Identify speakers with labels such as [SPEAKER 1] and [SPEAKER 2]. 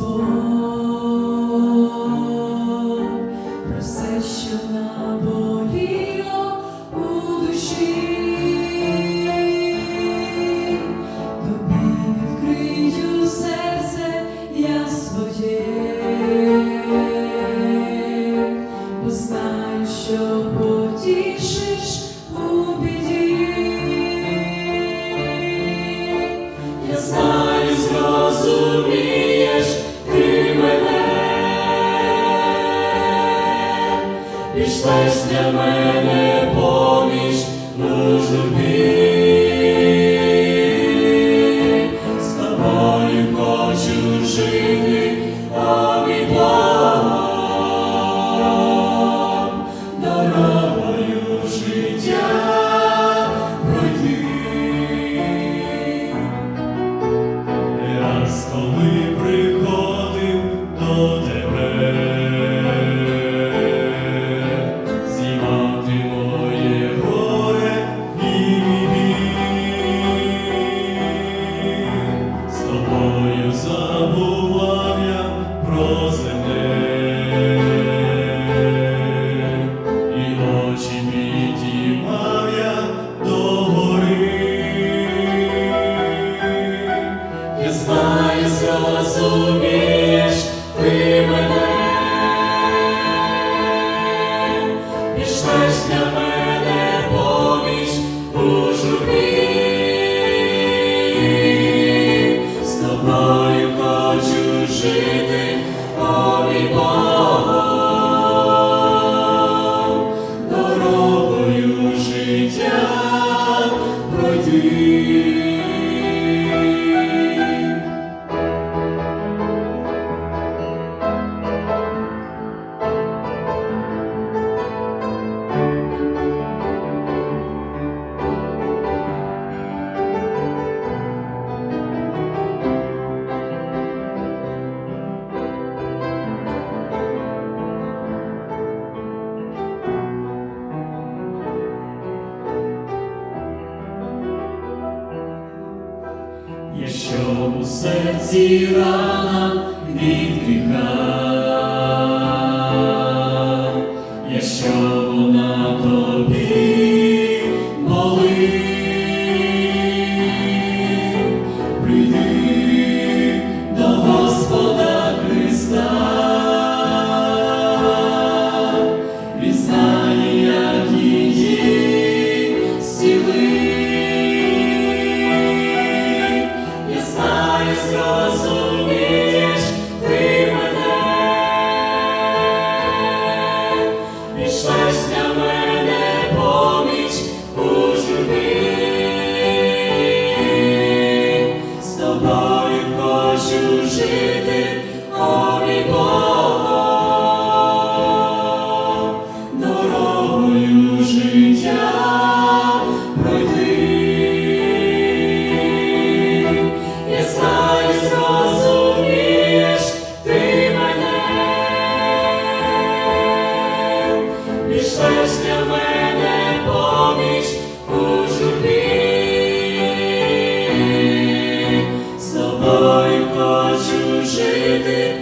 [SPEAKER 1] Господь, про все, що наболіло у душі. Тобі відкрию серце я своє, бо що потішиш у біді. Пішлеш для мене поміч нужбі. З тобою хочу жити, зрозумієш ти мене, пішлеш для мене поміч у журбі. З тобою хочу жити,
[SPEAKER 2] Якщо у серці рана від гріха, якщо
[SPEAKER 1] жити,